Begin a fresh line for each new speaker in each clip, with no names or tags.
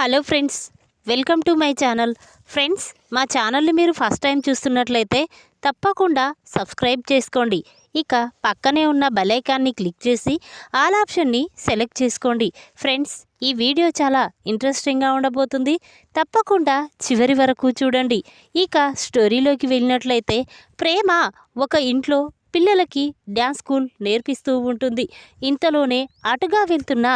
Hello friends welcome to my channel. Friends మా ఛానల్ని మీరు ఫస్ట్ టైం చూస్తున్నట్లయితే తప్పకుండా సబ్స్క్రైబ్ చేసుకోండి. ఇక పక్కనే ఉన్న బెల్ క్లిక్ చేసి ఆల్ ఆప్షన్ని సెలెక్ట్ చేసుకోండి. ఫ్రెండ్స్ ఈ వీడియో చాలా ఇంట్రెస్టింగ్గా ఉండబోతుంది. తప్పకుండా చివరి వరకు చూడండి. ఇక స్టోరీలోకి వెళ్ళినట్లయితే ప్రేమ ఒక ఇంట్లో పిల్లలకి డ్యాన్స్ స్కూల్ నేర్పిస్తూ ఉంటుంది. ఇంతలోనే అటుగా వెళ్తున్న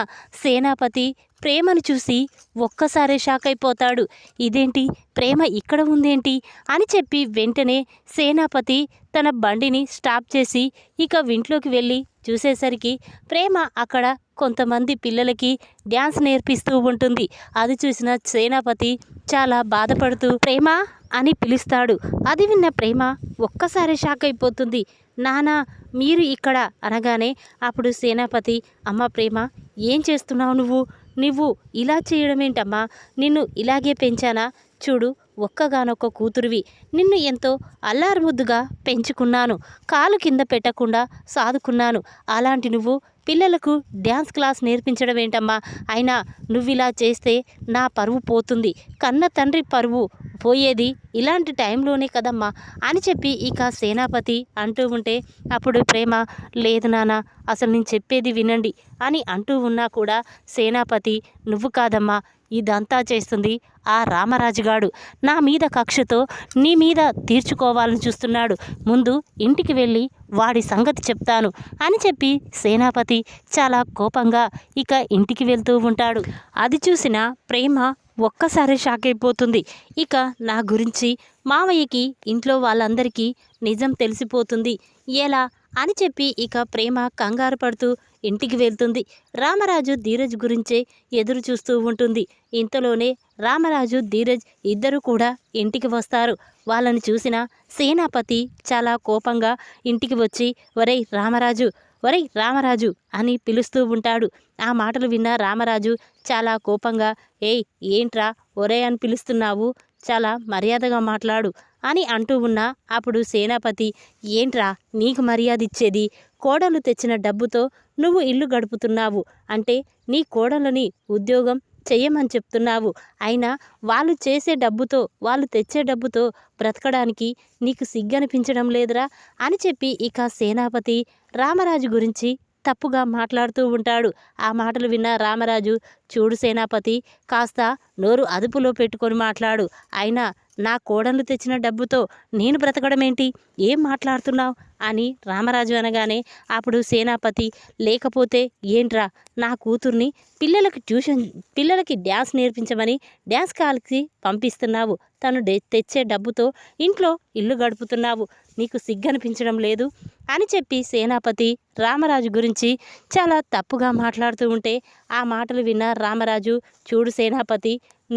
సేనాపతి ప్రేమను చూసి ఒక్కసారే షాక్ అయిపోతాడు ఇదేంటి? ప్రేమ ఇక్కడ ఉందేంటి? అని చెప్పి వెంటనే సేనాపతి తన బండిని స్టాప్ చేసి ఇక ఇంట్లోకి వెళ్ళి చూసేసరికి ప్రేమ అక్కడ కొంతమంది పిల్లలకి డ్యాన్స్ నేర్పిస్తూ ఉంటుంది. అది చూసిన సేనాపతి చాలా బాధపడుతూ ప్రేమ? అని పిలుస్తాడు. అది విన్న ప్రేమ ఒక్కసారి షాక్ అయిపోతుంది నానా మీరు ఇక్కడ? అనగానే అప్పుడు సేనాపతి అమ్మ ప్రేమ ఏం చేస్తున్నావు నువ్వు? నువ్వు ఇలా చేయడం ఏంటమ్మా నిన్ను ఇలాగే పెంచానా? చూడు ఒక్కగానొక్క కూతురువి. నిన్ను ఎంతో అల్లారుముద్దుగా పెంచుకున్నాను. కాలు కింద పెట్టకుండా సాదుకున్నాను. అలాంటి నువ్వు పిల్లలకు డ్యాన్స్ క్లాస్ నేర్పించడం ఏంటమ్మా అయినా నువ్విలా చేస్తే నా పరువు పోతుంది. కన్న తండ్రి పరువు పోయేది ఇలాంటి టైంలోనే కదమ్మా? అని చెప్పి ఇక సేనాపతి అంటూ ఉంటే అప్పుడు ప్రేమ లేదు నాన్న. అసలు నేను చెప్పేది వినండి అని అంటూ ఉన్నా కూడా సేనాపతి నువ్వు కాదమ్మా. ఇదంతా చేస్తుంది ఆ రామరాజుగాడు నా మీద కక్షతో నీ మీద తీర్చుకోవాలని చూస్తున్నాడు. ముందు ఇంటికి వెళ్ళి వాడి సంగతి చెప్తాను అని చెప్పి సేనాపతి చాలా కోపంగా ఇక ఇంటికి వెళ్తూ ఉంటాడు. అది చూసిన ప్రేమ ఒక్కసారి షాక్ అయిపోతుంది. ఇక నా గురించి మావయ్యకి ఇంట్లో వాళ్ళందరికీ నిజం తెలిసిపోతుంది. ఎలా అని చెప్పి ఇక ప్రేమ కంగారు పడుతూ ఇంటికి వెళ్తుంది. రామరాజు ధీరజ్ గురించే ఎదురు చూస్తూ ఉంటుంది. ఇంతలోనే రామరాజు ధీరజ్ ఇద్దరు కూడా ఇంటికి వస్తారు. వాళ్ళని చూసిన సేనాపతి చాలా కోపంగా ఇంటికి వచ్చి ఒరే రామరాజు ఒరే రామరాజు అని పిలుస్తూ ఉంటాడు. ఆ మాటలు విన్న రామరాజు చాలా కోపంగా ఏయ్ ఏంట్రా ఒరే అని పిలుస్తున్నావు చాలా మర్యాదగా మాట్లాడు అని అంటూ ఉన్నా అప్పుడు సేనాపతి ఏంట్రా నీకు మర్యాద ఇచ్చేది? కోడలు తెచ్చిన డబ్బుతో నువ్వు ఇల్లు గడుపుతున్నావు. అంటే నీ కోడలని ఉద్యోగం చెయ్యమని చెప్తున్నావు. అయినా వాళ్ళు చేసే డబ్బుతో వాళ్ళు తెచ్చే డబ్బుతో బ్రతకడానికి నీకు సిగ్గనిపించడం లేదురా అని చెప్పి ఇక సేనాపతి రామరాజు గురించి తప్పుగా మాట్లాడుతూ ఉంటాడు. ఆ మాటలు విన్న రామరాజు చూడు సేనాపతి కాస్త నోరు అదుపులో పెట్టుకొని మాట్లాడు. అయినా నా కోడలు తెచ్చిన డబ్బుతో నేను బ్రతకడం ఏంటి ఏం మాట్లాడుతున్నావు? అని రామరాజు అనగానే అప్పుడు సేనాపతి లేకపోతే ఏంట్రా? నా కూతుర్ని పిల్లలకి ట్యూషన్ పిల్లలకి డ్యాన్స్ నేర్పించమని డ్యాన్స్ కాల్కి పంపిస్తున్నావు. తను డె- తెచ్చే డబ్బుతో ఇంట్లో ఇల్లు గడుపుతున్నావు. నీకు సిగ్గనిపించడం లేదు అని చెప్పి సేనాపతి రామరాజు గురించి చాలా తప్పుగా మాట్లాడుతూ ఉంటే ఆ మాటలు విన్న రామరాజు చూడు సేనాపతి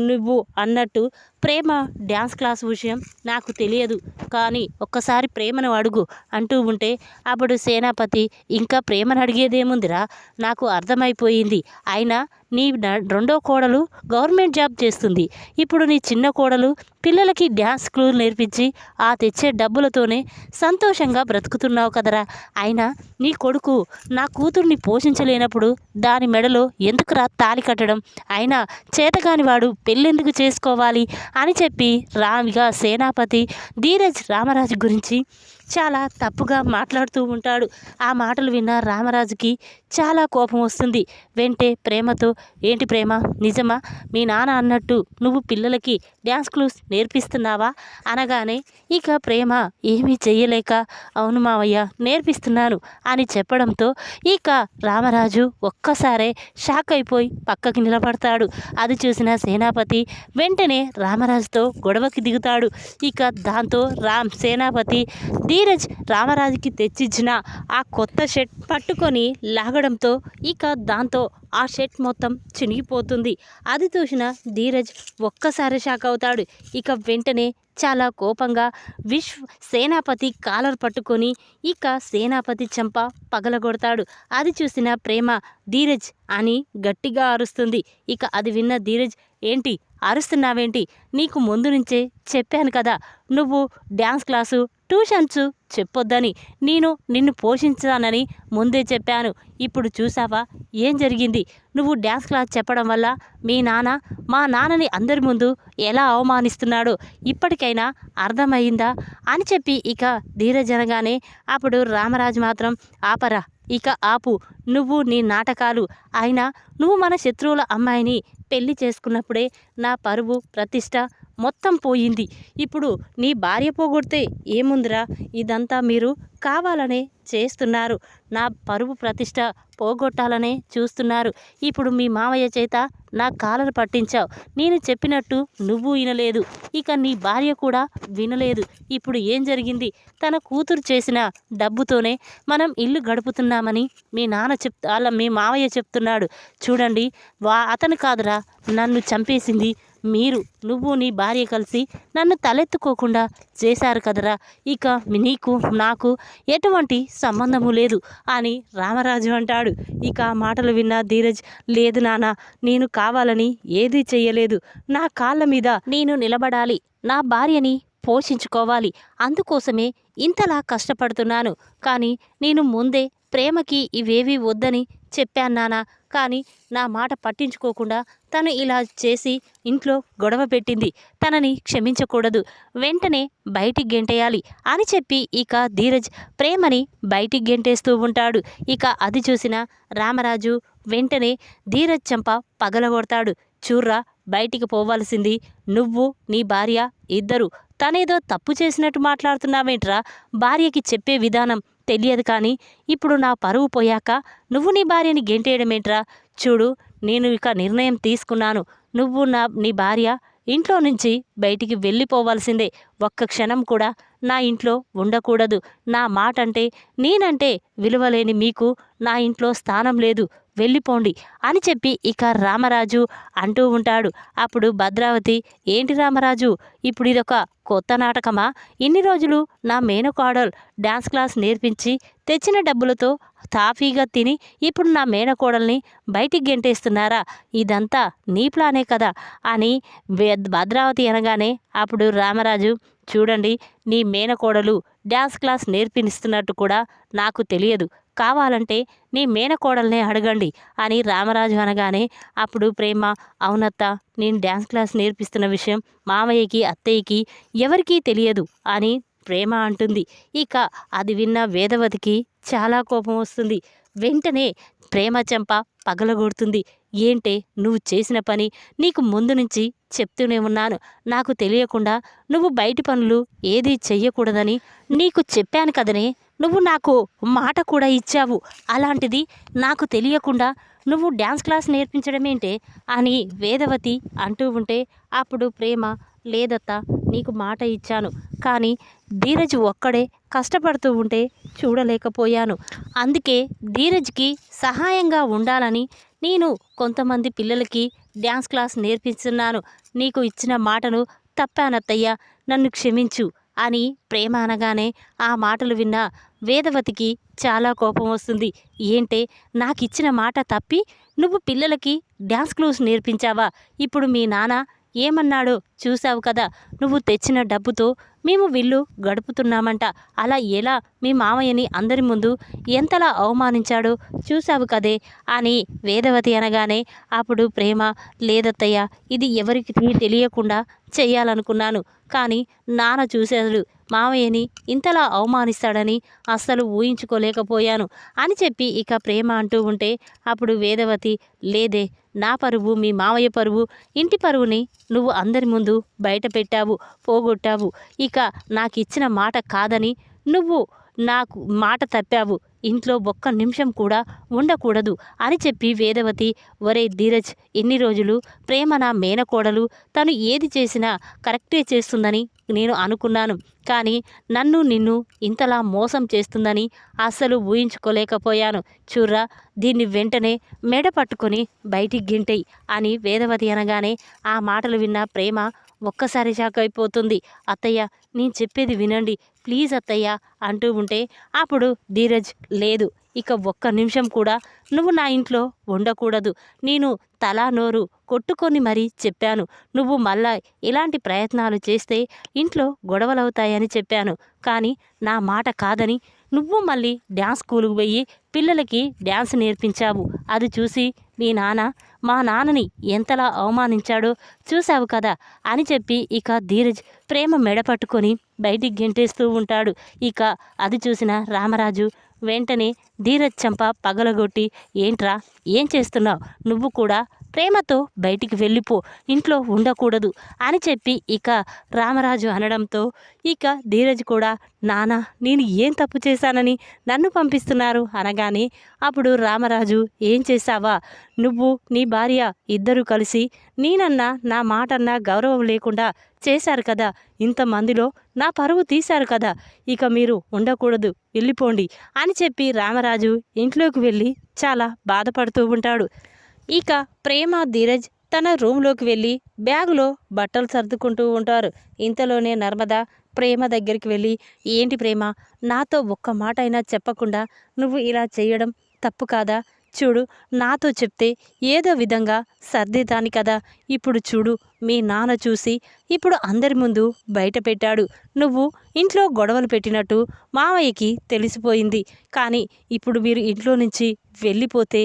నువ్వు అన్నట్టు ప్రేమ డ్యాన్స్ క్లాస్ విషయం నాకు తెలియదు కానీ ఒక్కసారి ప్రేమను అడుగు అంటూ ఉంటే అప్పుడు సేనాపతి ఇంకా ప్రేమను అడిగేదేముందిరా? నాకు అర్థమైపోయింది. అయినా నీ రెండో కోడలు గవర్నమెంట్ జాబ్ చేస్తుంది. ఇప్పుడు నీ చిన్న కోడలు పిల్లలకి డ్యాన్స్ స్కూల్ నేర్పించి ఆ తెచ్చే డబ్బులతోనే సంతోషంగా బ్రతుకుతున్నావు కదరా. అయినా నీ కొడుకు నా కూతుర్ని పోషించలేనప్పుడు దాని మెడలో ఎందుకురా తాలి కట్టడం? అయినా చేతగాని వాడు పెళ్ళెందుకు చేసుకోవాలి? అని చెప్పి రామిగా సేనాపతి ధీరజ్ రామరాజు గురించి చాలా తప్పుగా మాట్లాడుతూ ఉంటాడు. ఆ మాటలు విన్న రామరాజుకి చాలా కోపం వస్తుంది. వెంటే ప్రేమతో ఏంటి ప్రేమ? నిజమా? మీ నాన్న అన్నట్టు నువ్వు పిల్లలకి డ్యాన్స్ క్లూస్ నేర్పిస్తున్నావా? అనగానే ఇక ప్రేమ ఏమీ చెయ్యలేక అవును మావయ్య నేర్పిస్తున్నాను అని చెప్పడంతో ఇక రామరాజు ఒక్కసారే షాక్ అయిపోయి పక్కకి నిలబడతాడు. అది చూసిన సేనాపతి వెంటనే రామరాజుతో గొడవకి దిగుతాడు. ఇక దాంతో రామ్ సేనాపతి ధీరజ్ రామరాజుకి తెచ్చిచ్చిన ఆ కొత్త షర్ట్ పట్టుకొని లాగడంతో ఇక దాంతో ఆ షర్ట్ మొత్తం చినిగిపోతుంది. అది చూసిన ధీరజ్ ఒక్కసారి షాక్ అవుతాడు. ఇక వెంటనే చాలా కోపంగా విశ్వ సేనాపతి కాలర్ పట్టుకొని ఇక సేనాపతి చెంప పగలగొడతాడు. అది చూసిన ప్రేమ ధీరజ్ అని గట్టిగా అరుస్తుంది. ఇక అది విన్న ధీరజ్ ఏంటి అరుస్తున్నావేంటి? నీకు ముందు నుంచే చెప్పాను కదా నువ్వు డ్యాన్స్ క్లాసు ట్యూషన్స్ చెప్పొద్దని నేను నిన్ను పోషించానని ముందే చెప్పాను. ఇప్పుడు చూసావా ఏం జరిగింది? నువ్వు డ్యాన్స్ క్లాస్ చెప్పడం వల్ల మీ నాన్న మా నాన్నని అందరి ముందు ఎలా అవమానిస్తున్నాడో? ఇప్పటికైనా అర్థమైందా అని చెప్పి ఇక ధీరజనగానే అప్పుడు రామరాజు మాత్రం ఆపరా ఇక ఆపు. నువ్వు నీ నాటకాలు. అయినా నువ్వు మన శత్రువుల అమ్మాయిని పెళ్ళి చేసుకున్నప్పుడే నా పరువు ప్రతిష్ట మొత్తం పోయింది. ఇప్పుడు నీ భార్య పోగొడితే ఏముందిరా? ఇదంతా మీరు కావాలనే చేస్తున్నారు. నా పరువు ప్రతిష్ట పోగొట్టాలనే చూస్తున్నారు. ఇప్పుడు మీ మావయ్య చేత నా కాలను పట్టించావు. నేను చెప్పినట్టు నువ్వు వినలేదు. ఇక నీ భార్య కూడా వినలేదు. ఇప్పుడు ఏం జరిగింది? తన కూతురు చేసిన డబ్బుతోనే మనం ఇల్లు గడుపుతున్నామని మీ నాన్న చెప్ వాళ్ళ మీ మావయ్య చెప్తున్నాడు. చూడండి వా అతను కాదురా. నన్ను చంపేసింది మీరు నువ్వు నీ భార్య కలిసి నన్ను తలెత్తుకోకుండా చేశారు కదరా. ఇక నీకు నాకు ఎటువంటి సంబంధము లేదు అని రామరాజు అంటాడు. ఇక మాటలు విన్న ధీరజ్ లేదు నాన్న నేను కావాలని ఏదీ చెయ్యలేదు. నా కాళ్ళ మీద నేను నిలబడాలి. నా భార్యని పోషించుకోవాలి. అందుకోసమే ఇంతలా కష్టపడుతున్నాను. కానీ నేను ముందే ప్రేమకి ఇవేవి వద్దని చెప్పాను నానా. కానీ నా మాట పట్టించుకోకుండా తను ఇలా చేసి ఇంట్లో గొడవ పెట్టింది. తనని క్షమించకూడదు. వెంటనే బయటికి గెంటేయాలి అని చెప్పి ఇక ధీరజ్ ప్రేమని బయటికి గెంటేస్తూ ఉంటాడు. ఇక అది చూసిన రామరాజు వెంటనే ధీరజ్ చంప పగలగొడతాడు. చూర్రా బయటికి పోవాల్సింది నువ్వు నీ భార్య ఇద్దరు. తనేదో తప్పు చేసినట్టు మాట్లాడుతున్నావేంట్రా? భార్యకి చెప్పే విధానం తెలియదు కానీ ఇప్పుడు నా పరువు పోయాక నువ్వు నీ భార్యని గెంటేయడమేంట్రా? చూడు నేను ఇక నిర్ణయం తీసుకున్నాను. నువ్వు నా నీ భార్య ఇంట్లో నుంచి బయటికి వెళ్ళిపోవాల్సిందే. ఒక్క క్షణం కూడా నా ఇంట్లో ఉండకూడదు. నా మాట అంటే నేనంటే విలువలేని మీకు నా ఇంట్లో స్థానం లేదు. వెళ్ళిపోండి అని చెప్పి ఇక రామరాజు అంటూ ఉంటాడు. అప్పుడు భద్రావతి ఏంటి రామరాజు? ఇప్పుడు ఇదొక కొత్త నాటకమా? ఇన్ని రోజులు నా మేనకోడల్ డ్యాన్స్ క్లాస్ నేర్పించి తెచ్చిన డబ్బులతో తాఫీగా తిని ఇప్పుడు నా మేనకోడల్ని బయటికి గెంటేస్తున్నారా? ఇదంతా నీ ప్లానే కదా? అని భద్రావతి అనగానే అప్పుడు రామరాజు చూడండి నీ మేనకోడలు డ్యాన్స్ క్లాస్ నేర్పినిస్తున్నట్టు కూడా నాకు తెలియదు. కావాలంటే నీ మేనకోడల్నే అడగండి అని రామరాజు అనగానే అప్పుడు ప్రేమ అవునత్త నేను డ్యాన్స్ క్లాస్ నేర్పిస్తున్న విషయం మామయ్యకి అత్తయ్యకి ఎవరికీ తెలియదు అని ప్రేమ అంటుంది. ఇక అది విన్న వేదవతికి చాలా కోపం వస్తుంది. వెంటనే ప్రేమ చెంప పగలగొడుతుంది. ఏంటే నువ్వు చేసిన పని? నీకు ముందు నుంచి చెప్తూనే ఉన్నాను. నాకు తెలియకుండా నువ్వు బయటి పనులు ఏదీ చెయ్యకూడదని నీకు చెప్పాను కదనే. నువ్వు నాకు మాట కూడా ఇచ్చావు. అలాంటిది నాకు తెలియకుండా నువ్వు డ్యాన్స్ క్లాస్ నేర్పించడమేంటే అని వేదవతి అంటూ ఉంటే అప్పుడు ప్రేమ లేదత్తా నీకు మాట ఇచ్చాను. కానీ ధీరజ్ ఒక్కడే కష్టపడుతూ ఉంటే చూడలేకపోయాను. అందుకే ధీరజ్కి సహాయంగా ఉండాలని నేను కొంతమంది పిల్లలకి డ్యాన్స్ క్లాస్ నేర్పిస్తున్నాను. నీకు ఇచ్చిన మాటను తప్పానత్తయ్య నన్ను క్షమించు అని ప్రేమ అనగానే ఆ మాటలు విన్న వేదవతికి చాలా కోపం వస్తుంది. ఏంటే నాకు ఇచ్చిన మాట తప్పి నువ్వు పిల్లలకి డ్యాన్స్ క్లాస్ నేర్పించావా? ఇప్పుడు మీ నాన్న ఏమన్నాడో చూసావు కదా నువ్వు తెచ్చిన డబ్బుతో మేము విల్లు గడుపుతున్నామంట. అలా ఎలా మీ మామయ్యని అందరి ముందు ఎంతలా అవమానించాడో? చూశావు కదే అని వేదవతి అనగానే అప్పుడు ప్రేమ లేదత్తయ్య ఇది ఎవరికి తెలియకుండా చేయాలనుకున్నాను కానీ నాన్న చూశాడు మావయ్యని ఇంతలా అవమానిస్తాడని అస్సలు ఊహించుకోలేకపోయాను అని చెప్పి ఇక ప్రేమ అంటూ ఉంటే అప్పుడు వేదవతి లేదే నా పరువు మీ మావయ్య పరువు. ఇంటి పరువుని నువ్వు అందరి ముందు బయట పెట్టావు పోగొట్టావు. ఇక నాకు ఇచ్చిన మాట కాదని నువ్వు నాకు మాట తప్పావు. ఇంట్లో ఒక్క నిమిషం కూడా ఉండకూడదు అని చెప్పి వేదవతి ఒరే ధీరజ్ ఇన్ని రోజులు ప్రేమ నా మేనకోడలు. తను ఏది చేసినా కరెక్టే చేస్తుందని నేను అనుకున్నాను. కానీ నన్ను నిన్ను ఇంతలా మోసం చేస్తుందని అస్సలు ఊహించుకోలేకపోయాను. చూర్రా దీన్ని వెంటనే మెడ పట్టుకొని బయటికి గింటై అని వేదవతి అనగానే ఆ మాటలు విన్న ప్రేమ ఒక్కసారి షాక్ అయిపోతుంది. అత్తయ్య నేను చెప్పేది వినండి. ప్లీజ్ అత్తయ్య అంటూ ఉంటే అప్పుడు ధీరజ్ లేదు. ఇక ఒక్క నిమిషం కూడా నువ్వు నా ఇంట్లో ఉండకూడదు. నేను తలా నోరు కొట్టుకొని మరీ చెప్పాను. నువ్వు మళ్ళా ఇలాంటి ప్రయత్నాలు చేస్తే ఇంట్లో గొడవలవుతాయని చెప్పాను. కానీ నా మాట కాదని నువ్వు మళ్ళీ డ్యాన్స్ స్కూల్కి పోయి పిల్లలకి డ్యాన్స్ నేర్పించావు. అది చూసి మీ నాన్న మా నాన్నని ఎంతలా అవమానించాడో చూశావు కదా అని చెప్పి ఇక ధీరజ్ ప్రేమ మెడపట్టుకొని బయటికి గెంటేస్తూ ఉంటాడు. ఇక అది చూసిన రామరాజు వెంటనే ధీరజ్ చంప పగలగొట్టి ఏంట్రా? ఏం చేస్తున్నావు? నువ్వు కూడా ప్రేమతో బయటికి వెళ్ళిపో ఇంట్లో ఉండకూడదు అని చెప్పి ఇక రామరాజు అనడంతో ఇక ధీరజ్ కూడా నానా నేను ఏం తప్పు చేశానని నన్ను పంపిస్తున్నారు? అనగానే అప్పుడు రామరాజు ఏం చేశావా? నువ్వు నీ భార్య ఇద్దరు కలిసి నేనన్నా నా మాటన్నా గౌరవం లేకుండా చేశారు కదా ఇంతమందిలో నా పరువు తీశారు కదా ఇక మీరు ఉండకూడదు వెళ్ళిపోండి అని చెప్పి రామరాజు ఇంట్లోకి వెళ్ళి చాలా బాధపడుతూ ఉంటాడు. ఇక ప్రేమ ధీరజ్ తన రూమ్లోకి వెళ్ళి బ్యాగులో బట్టలు సర్దుకుంటూ ఉంటారు. ఇంతలోనే నర్మద ప్రేమ దగ్గరికి వెళ్ళి ఏంటి ప్రేమ? నాతో ఒక్క మాట అయినా చెప్పకుండా నువ్వు ఇలా చేయడం తప్పు కాదా? చూడు నాతో చెప్తే ఏదో విధంగా సర్దిదాని కదా. ఇప్పుడు చూడు మీ నాన్న చూసి ఇప్పుడు అందరి ముందు బయట పెట్టాడు. నువ్వు ఇంట్లో గొడవలు పెట్టినట్టు మావయ్యకి తెలిసిపోయింది. కానీ ఇప్పుడు మీరు ఇంట్లో నుంచి వెళ్ళిపోతే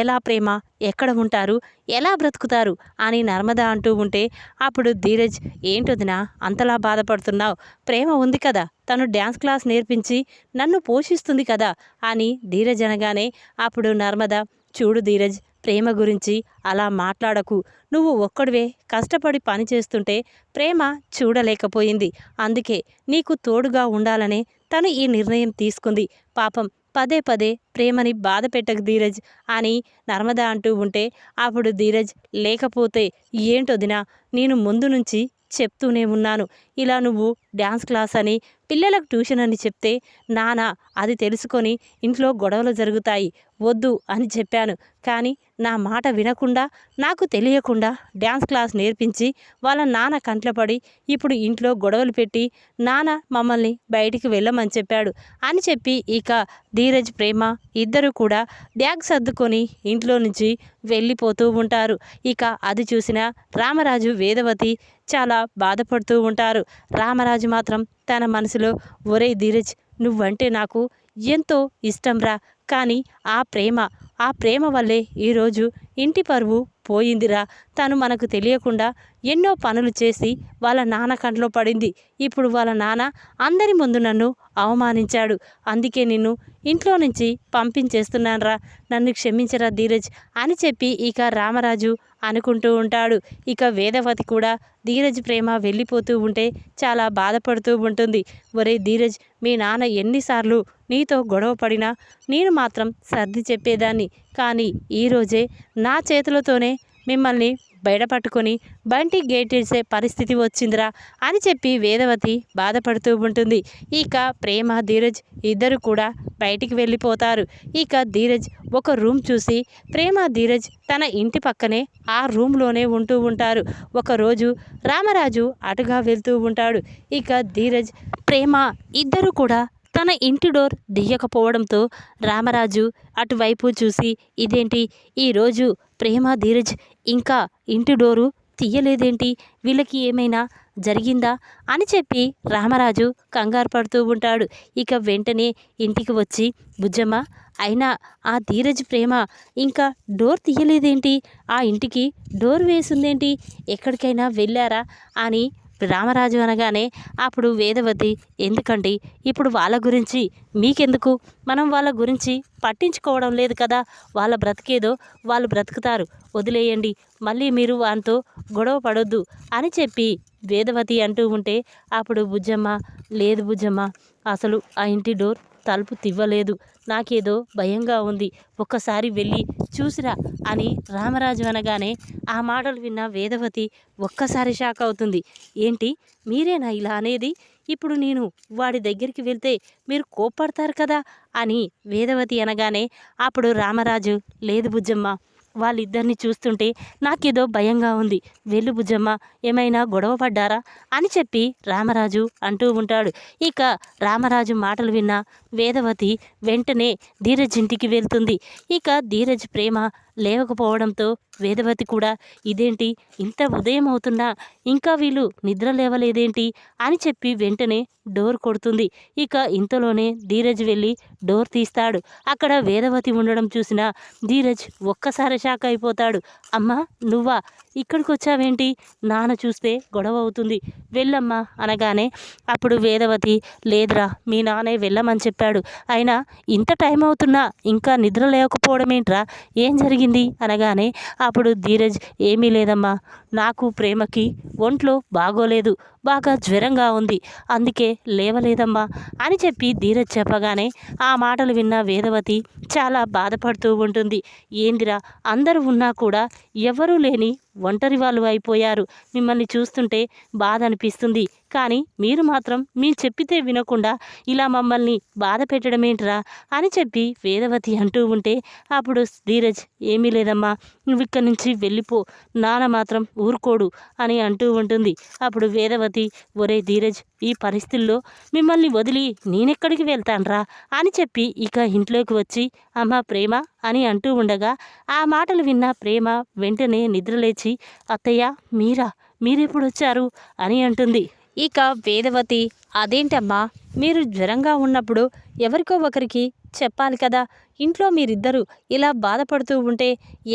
ఎలా ప్రేమ? ఎక్కడ ఉంటారు? ఎలా బ్రతుకుతారు? అని నర్మద అంటూ ఉంటే అప్పుడు ధీరజ్ ఏంటొదినా అంతలా బాధపడుతున్నావు? ప్రేమ ఉంది కదా. తను డ్యాన్స్ క్లాస్ నేర్పించి నన్ను పోషిస్తుంది కదా అని ధీరజ్ అనగానే అప్పుడు నర్మద చూడు ధీరజ్ ప్రేమ గురించి అలా మాట్లాడకు. నువ్వు ఒక్కడివే. కష్టపడి పని చేస్తుంటే ప్రేమ చూడలేకపోయింది. అందుకే నీకు తోడుగా ఉండాలనే తను ఈ నిర్ణయం తీసుకుంది. పాపం పదే పదే ప్రేమని బాధ పెట్టకు ధీరజ్ అని నర్మద అంటూ ఉంటే అప్పుడు ధీరజ్ లేకపోతే ఏంటొదినా నేను ముందు నుంచి చెప్తూనే ఉన్నాను. ఇలా నువ్వు డ్యాన్స్ క్లాస్ అని పిల్లలకు ట్యూషన్ అని చెప్తే నానా అది తెలుసుకొని ఇంట్లో గొడవలు జరుగుతాయి వద్దు అని చెప్పాను. కానీ నా మాట వినకుండా నాకు తెలియకుండా డ్యాన్స్ క్లాస్ నేర్పించి వాళ్ళ నాన్న కంట్లపడి ఇప్పుడు ఇంట్లో గొడవలు పెట్టి నాన్న మమ్మల్ని బయటికి వెళ్ళమని చెప్పాడు. అని చెప్పి ఇక ధీరజ్ ప్రేమ ఇద్దరు కూడా బ్యాగ్ సర్దుకొని ఇంట్లో నుంచి వెళ్ళిపోతూ ఉంటారు. ఇక అది చూసిన రామరాజు వేదవతి చాలా బాధపడుతూ ఉంటారు. రామరాజు మాత్రం తన మనసులో ఒరే ధీరజ్ నువ్వంటే నాకు ఎంతో ఇష్టంరా కానీ ఆ ప్రేమ ఆ ప్రేమ వల్లే ఈరోజు ఇంటి పరువు పోయిందిరా తను మనకు తెలియకుండా ఎన్నో పనులు చేసి వాళ్ళ నాన్న కంట్లో పడింది. ఇప్పుడు వాళ్ళ నాన్న అందరి ముందు నన్ను అవమానించాడు. అందుకే నిన్ను ఇంట్లో నుంచి పంపించేస్తున్నానరా నన్ను క్షమించరా ధీరజ్ అని చెప్పి ఇక రామరాజు అనుకుంటూ ఉంటాడు. ఇక వేదవతి కూడా ధీరజ్ ప్రేమ వెళ్ళిపోతూ ఉంటే చాలా బాధపడుతూ ఉంటుంది. ఒరే ధీరజ్ మీ నాన్న ఎన్నిసార్లు నీతో గొడవ పడినా నేను మాత్రం సర్ది చెప్పేదాన్ని. కానీ ఈరోజే నా చేతులతోనే మిమ్మల్ని బయటపట్టుకొని బంటి గేటేసే పరిస్థితి వచ్చిందిరా అని చెప్పి వేదవతి బాధపడుతూ ఉంటుంది. ఇక ప్రేమ ధీరజ్ ఇద్దరు కూడా బయటికి వెళ్ళిపోతారు. ఇక ధీరజ్ ఒక రూమ్ చూసి ప్రేమ ధీరజ్ తన ఇంటి పక్కనే ఆ రూమ్లోనే ఉంటూ ఉంటారు. ఒకరోజు రామరాజు అటుగా వెళ్తూ ఉంటాడు. ఇక ధీరజ్ ప్రేమ ఇద్దరు కూడా తన ఇంటి డోర్ దియ్యకపోవడంతో రామరాజు అటువైపు చూసి ఇదేంటి? ఈరోజు ప్రేమ ధీరజ్ ఇంకా ఇంటి డోరు తీయలేదేంటి? వీళ్ళకి ఏమైనా జరిగిందా? అని చెప్పి రామరాజు కంగారు పడుతూ ఉంటాడు. ఇక వెంటనే ఇంటికి వచ్చి బుజ్జమ్మ అయినా ఆ ధీరజ్ ప్రేమ ఇంకా డోర్ తీయలేదేంటి? ఆ ఇంటికి డోర్ వేసిందేంటి? ఎక్కడికైనా వెళ్ళారా? అని రామరాజు అనగానే అప్పుడు వేదవతి ఎందుకండి? ఇప్పుడు వాళ్ళ గురించి మీకెందుకు? మనం వాళ్ళ గురించి పట్టించుకోవడం లేదు కదా. వాళ్ళ బ్రతికేదో వాళ్ళు బ్రతుకుతారు. వదిలేయండి. మళ్ళీ మీరు వాంతో గొడవ పడొద్దు అని చెప్పి వేదవతి అంటూ ఉంటే అప్పుడు బుజ్జమ్మ లేదు బుజ్జమ్మ అసలు ఆ ఇంటి డోర్ తలుపు తివ్వలేదు. నాకేదో భయంగా ఉంది. ఒక్కసారి వెళ్ళి చూసిరా అని రామరాజు అనగానే ఆ మాటలు విన్న వేదవతి ఒక్కసారి షాక్ అవుతుంది. ఏంటి? మీరేనా ఇలా అనేది? ఇప్పుడు నేను వాడి దగ్గరికి వెళ్తే మీరు కోప్పడతారు కదా అని వేదవతి అనగానే అప్పుడు రామరాజు లేదు బుజ్జమ్మ వాళ్ళిద్దరిని చూస్తుంటే నాకేదో భయంగా ఉంది. వెళ్ళు బుజ్జమ్మ ఏమైనా గొడవ పడ్డారా? అని చెప్పి రామరాజు అంటూ ఉంటాడు. ఇక రామరాజు మాటలు విన్న వేదవతి వెంటనే ధీరజ్ ఇంటికి వెళ్తుంది. ఇక ధీరజ్ ప్రేమ లేవకపోవడంతో వేదవతి కూడా ఇదేంటి? ఇంత ఉదయం అవుతున్నా ఇంకా వీళ్ళు నిద్ర లేవలేదేంటి? అని చెప్పి వెంటనే డోర్ కొడుతుంది. ఇక ఇంతలోనే ధీరజ్ వెళ్ళి డోర్ తీస్తాడు. అక్కడ వేదవతి ఉండడం చూసిన ధీరజ్ ఒక్కసారి షాక్ అయిపోతాడు. అమ్మా నువ్వా? ఇక్కడికి వచ్చావేంటి? నాన్న చూస్తే గొడవ అవుతుంది. వెళ్ళమ్మా అనగానే అప్పుడు వేదవతి లేదురా మీ నాన్నే వెళ్ళమని చెప్పాడు. అయినా ఇంత టైం అవుతున్నా ఇంకా నిద్ర లేకపోవడం ఏంట్రా ఏం జరిగింది? అనగానే అప్పుడు ధీరజ్ ఏమీ లేదమ్మా నాకు ప్రేమకి ఒంట్లో బాగోలేదు బాగా జ్వరంగా ఉంది అందుకే లేవలేదమ్మా అని చెప్పి ధీరజ్ చెప్పగానే ఆ మాటలు విన్న వేదవతి చాలా బాధపడుతూ ఉంటుంది. ఏందిరా అందరూ ఉన్నా కూడా ఎవరూ లేని ఒంటరి వాళ్ళు అయిపోయారు. మిమ్మల్ని చూస్తుంటే బాధ అనిపిస్తుంది. కానీ మీరు మాత్రం మీరు చెప్పితే వినకుండా ఇలా మమ్మల్ని బాధ పెట్టడం ఏంట్రా అని చెప్పి వేదవతి అంటూ ఉంటే అప్పుడు ధీరజ్ ఏమీ లేదమ్మా నువ్వు ఇక్కడి నుంచి వెళ్ళిపో నాన్న మాత్రం ఊరుకోడు అని అంటూ ఉంటుంది. అప్పుడు వేదవతి ఒరే ధీరజ్ ఈ పరిస్థితుల్లో మిమ్మల్ని వదిలి నేనెక్కడికి వెళ్తాన్రా? అని చెప్పి ఇక ఇంట్లోకి వచ్చి అమ్మ ప్రేమ అని అంటూ ఉండగా ఆ మాటలు విన్న ప్రేమ వెంటనే నిద్రలేచి అత్తయ్య మీరా? మీరెప్పుడు వచ్చారు అని అంటుంది. ఇక వేదవతి అదేంటమ్మా? మీరు జ్వరంగా ఉన్నప్పుడు ఎవరికో ఒకరికి చెప్పాలి కదా? ఇంట్లో మీరిద్దరూ ఇలా బాధపడుతూ ఉంటే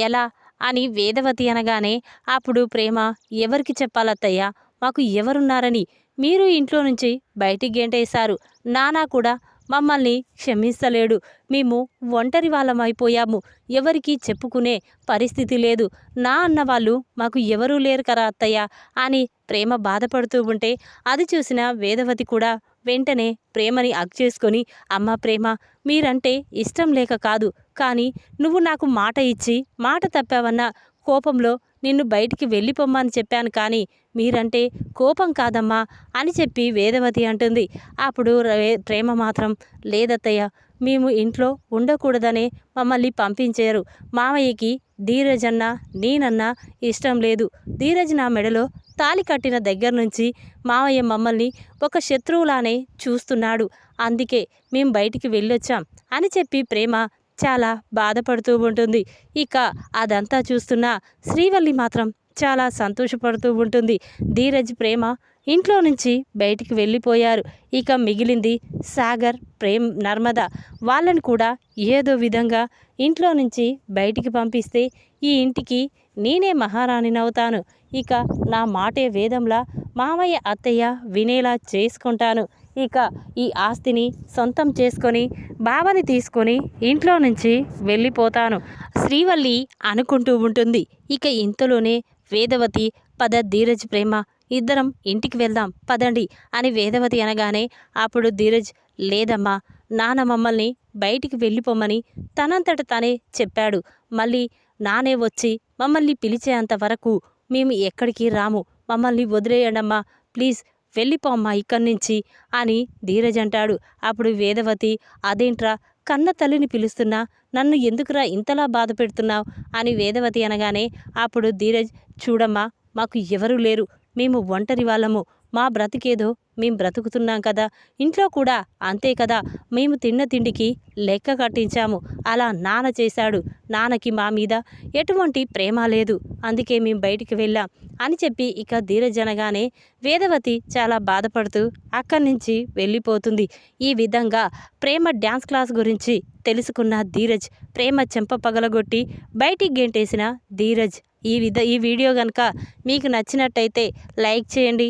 ఎలా? అని వేదవతి అనగానే అప్పుడు ప్రేమ ఎవరికి చెప్పాలత్తయ్యా? మాకు ఎవరున్నారని? మీరు ఇంట్లో నుంచి బయటికి గేంటేశారు. నానా కూడా మమ్మల్ని క్షమిస్తలేడు. మేము ఒంటరి వాళ్ళం అయిపోయాము. ఎవరికి చెప్పుకునే పరిస్థితి లేదు. నా అన్న వాళ్ళు మాకు ఎవరూ లేరు కదా అత్తయ్య అని ప్రేమ బాధపడుతూ ఉంటే అది చూసిన వేదవతి కూడా వెంటనే ప్రేమని అగ్ చేసుకొని అమ్మ ప్రేమ మీరంటే ఇష్టం లేక కాదు కానీ నువ్వు నాకు మాట ఇచ్చి మాట తప్పావన్న కోపంలో నిన్ను బయటికి వెళ్ళిపోమ్మని చెప్పాను. కానీ మీరంటే కోపం కాదమ్మా అని చెప్పి వేదవతి అంటుంది. అప్పుడు రే- ప్రేమ మాత్రం లేదత్తయ్య మేము ఇంట్లో ఉండకూడదనే మమ్మల్ని పంపించారు. మామయ్యకి ధీరజ్ అన్న నేనన్నా ఇష్టం లేదు. ధీరజ్ నా మెడలో తాలి కట్టిన దగ్గర నుంచి మావయ్య మమ్మల్ని ఒక శత్రువులానే చూస్తున్నాడు. అందుకే మేము బయటికి వెళ్ళొచ్చాం అని చెప్పి ప్రేమ చాలా బాధపడుతూ ఉంటుంది. ఇక అదంతా చూస్తున్న శ్రీవల్లి మాత్రం చాలా సంతోషపడుతూ ఉంటుంది. ధీరజ్ ప్రేమ ఇంట్లో నుంచి బయటికి వెళ్ళిపోయారు. ఇక మిగిలింది సాగర్ ప్రేమ్ నర్మద. వాళ్ళని కూడా ఏదో విధంగా ఇంట్లో నుంచి బయటికి పంపిస్తే ఈ ఇంటికి నేనే మహారాణినవుతాను ఇక నా మాటే వేదంలా మామయ్య అత్తయ్య వినేలా చేసుకుంటాను. ఇక ఈ ఆస్తిని సొంతం చేసుకొని బావని తీసుకొని ఇంట్లో నుంచి వెళ్ళిపోతాను. శ్రీవల్లి అనుకుంటూ ఉంటుంది. ఇక ఇంతలోనే వేదవతి పద ధీరజ్ ప్రేమ ఇద్దరం ఇంటికి వెళ్దాం పదండి అని వేదవతి అనగానే అప్పుడు ధీరజ్ లేదమ్మా నాన్న మమ్మల్ని బయటికి వెళ్ళిపోమని తనంతట తనే చెప్పాడు. మళ్ళీ నానే వచ్చి మమ్మల్ని పిలిచేంత వరకు మేము ఎక్కడికి రాము మమ్మల్ని వదిలేయండమ్మా ప్లీజ్ వెళ్ళిపోమ్మా ఇక్కడి నుంచి అని ధీరజ్ అంటాడు. అప్పుడు వేదవతి అదేంట్రా కన్న తల్లిని పిలుస్తున్నా నన్ను ఎందుకురా ఇంతలా బాధ పెడుతున్నావు? అని వేదవతి అనగానే అప్పుడు ధీరజ్ చూడమ్మా మాకు ఎవరూ లేరు. మేము ఒంటరి వాళ్ళము. మా బ్రతికేదో మేం బ్రతుకుతున్నాం కదా. ఇంట్లో కూడా అంతే కదా. మేము తిన్న తిండికి లెక్క కట్టించాము. అలా నాన్న చేశాడు. నాన్నకి మా మీద ఎటువంటి ప్రేమ లేదు. అందుకే మేము బయటికి వెళ్ళాం. అని చెప్పి ఇక ధీరజ్ అనగానే వేదవతి చాలా బాధపడుతూ అక్కడి నుంచి వెళ్ళిపోతుంది. ఈ విధంగా ప్రేమ డ్యాన్స్ క్లాస్ గురించి తెలుసుకున్న ధీరజ్ ప్రేమ చెంప పగలగొట్టి బయటికి గెంటేసిన ధీరజ్. ఈ విధ ఈ వీడియో కనుక మీకు నచ్చినట్టయితే లైక్ చేయండి.